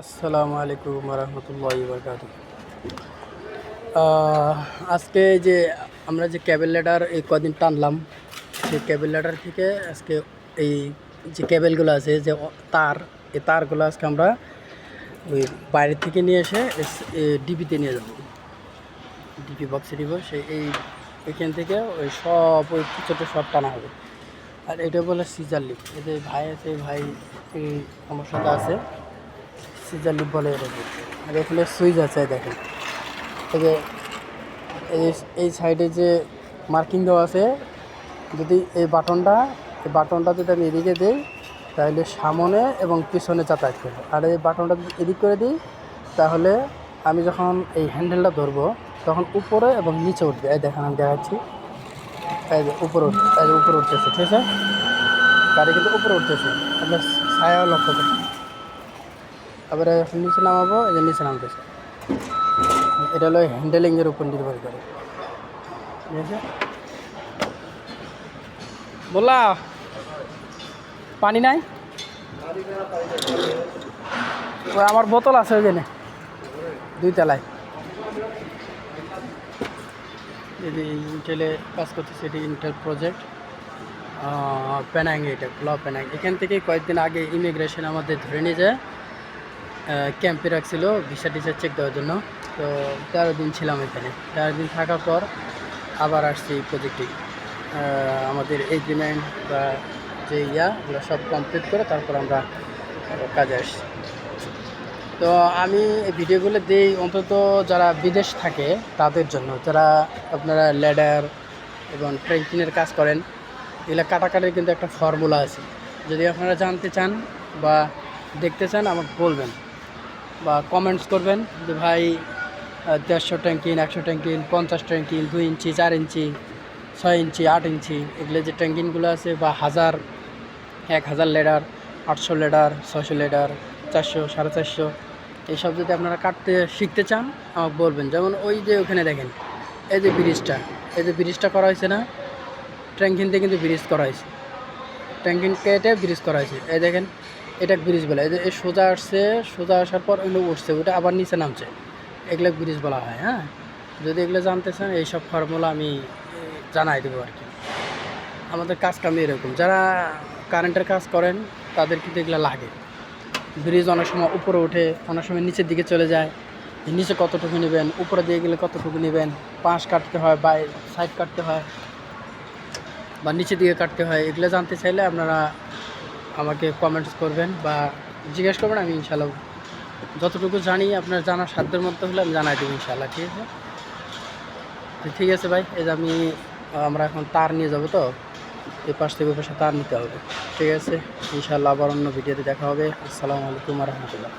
আসসালামু আলাইকুম রহমতুল্লাহ বরকাত আজকে যে আমরা যে ক্যাবেল ল্যাডার এই কদিন টানলাম, সেই ক্যাবেল ল্যাডার থেকে আজকে এই যে ক্যাবেলগুলো আছে, যে তার, এই তারগুলো আজকে আমরা ওই বাইরে থেকে নিয়ে এসে ডিপিতে নিয়ে যাব। ডিপি বক্সে দিব, সেই এই এখান থেকে ওই সব, ওই ছোটো সব টানা হবে। আর এটা বলে সিজার লিপ এদের ভাই আছে, ভাই, এই আমার সাথে আছে। সিজার লিপ বলে এটাকে। আর এখানে সুইচ আছে দেখেন। এই যে, এই এই সাইডে যে মার্কিং দেওয়া আছে, যদি এই বাটনটা এই বাটনটা যদি আমি এদিকে দিই, তাহলে সামনে এবং পিছনে যাতায়াত করবে। আর এই বাটনটা যদি এদিক করে দিই, তাহলে আমি যখন এই হ্যান্ডেলটা ধরবো, তখন উপরে এবং নিচে উঠবে। এই দেখেন, আমি দেখাচ্ছি। এই যে, উপরে উঠবে এই যে উপরে উঠতেছে, ঠিক আছে? গাড়ি কিন্তু উপরে উঠতেছে। আপনার ছায়াও লক্ষ্য করছে। এখন নিচে নামাবো এই যে নিচে নামতেছে এটা হলো হ্যান্ডেলিংয়ের উপর নির্ভর করে। বললা, পানি নাই? আমার বোতল আছে ওই জন্য দুই তলায়। যদি ইন্টেলে কাজ করতেছে, এটি ইন্টেল প্রজেক্ট প্যানাং এটা ক্লাব প্যানাং এখান থেকে কয়েকদিন আগে ইমিগ্রেশন আমাদের ধরে নিয়ে যায়। ক্যাম্পে রাখছিল, ভিসা টিসা চেক দেওয়ার জন্য। তো তেরো দিন ছিলাম এখানে। তেরো দিন থাকার পর আবার আসছি এই প্রজেক্টে আমাদের এগ্রিমেন্ট বা যে ইয়া এগুলো সব কমপ্লিট করে তারপর আমরা কাজে আসছি। তো আমি এই ভিডিওগুলো দিই অন্তত যারা বিদেশ থাকে তাদের জন্য। যারা আপনারা ল্যাডার এবং ট্রেকিংয়ের কাজ করেন, এগুলো কাটাকাটির কিন্তু একটা ফর্মুলা আছে। যদি আপনারা জানতে চান বা দেখতে চান, আমাকে বলবেন। বা কমেন্টস করবেন যে ভাই দেড়শো ট্যাঙ্কিন একশো ট্যাঙ্কিন পঞ্চাশ ট্যাঙ্কিন দুই ইঞ্চি, চার ইঞ্চি, ছয় ইঞ্চি, আট ইঞ্চি, এগুলো যে ট্যাঙ্কিনগুলো আছে বা হাজার, এক হাজার লেডার, আটশো লেডার ছশো লেডার, চারশো, সাড়ে চারশো এইসব যদি আপনারা কাটতে শিখতে চান, আমাকে বলবেন। যেমন ওই যে ওখানে দেখেন, এই যে ব্রিজটা, এই যে ব্রিজটা করা হয়েছে না ট্যাঙ্কিন দিয়ে কিন্তু ব্রিজ করা হয়েছে। ট্যাঙ্কিন কেটে ব্রিজ করা হয়েছে। এই দেখেন এটা ব্রিজ বলে যে এই সোজা আসছে, সোজা আসার পর ওগুলো উঠছে ওটা আবার নিচে নামছে। এগুলো ব্রিজ বলা হয় হ্যাঁ? যদি এগুলো জানতে চান, এইসব ফর্মুলা আমি জানাই দেবো আর কি। আমাদের কাজ কামি এরকম। যারা কারেন্টের কাজ করেন, তাদের কিন্তু এগুলো লাগে। ব্রিজ অনেক সময় উপরে ওঠে, অনেক সময় নিচের দিকে চলে যায়। নিচে কতটুকু নেবেন উপরে দিয়ে গেলে কতটুকু নেবেন, পাশ কাটতে হয় বা সাইড কাটতে হয়, বা নিচের দিকে কাটতে হয়, এগুলো জানতে চাইলে আপনারা আমাকে কমেন্টস করবেন বা জিজ্ঞেস করবেন, আমি ইনশাল্লাহ যতটুকু জানি আপনার জানার সাধ্যের মধ্যে হলে আমি জানাই দেবো ইনশাল্লাহ ঠিক আছে? ঠিক আছে ভাই, এই যে আমি, আমরা এখন তার নিয়ে যাব তো, এই পাশ থেকে পাশে তার নিতে হবে, ঠিক আছে? ইনশাল্লাহ আবার অন্য ভিডিওতে দেখা হবে। আসসালামু আলাইকুম রহমতুল্লাহ।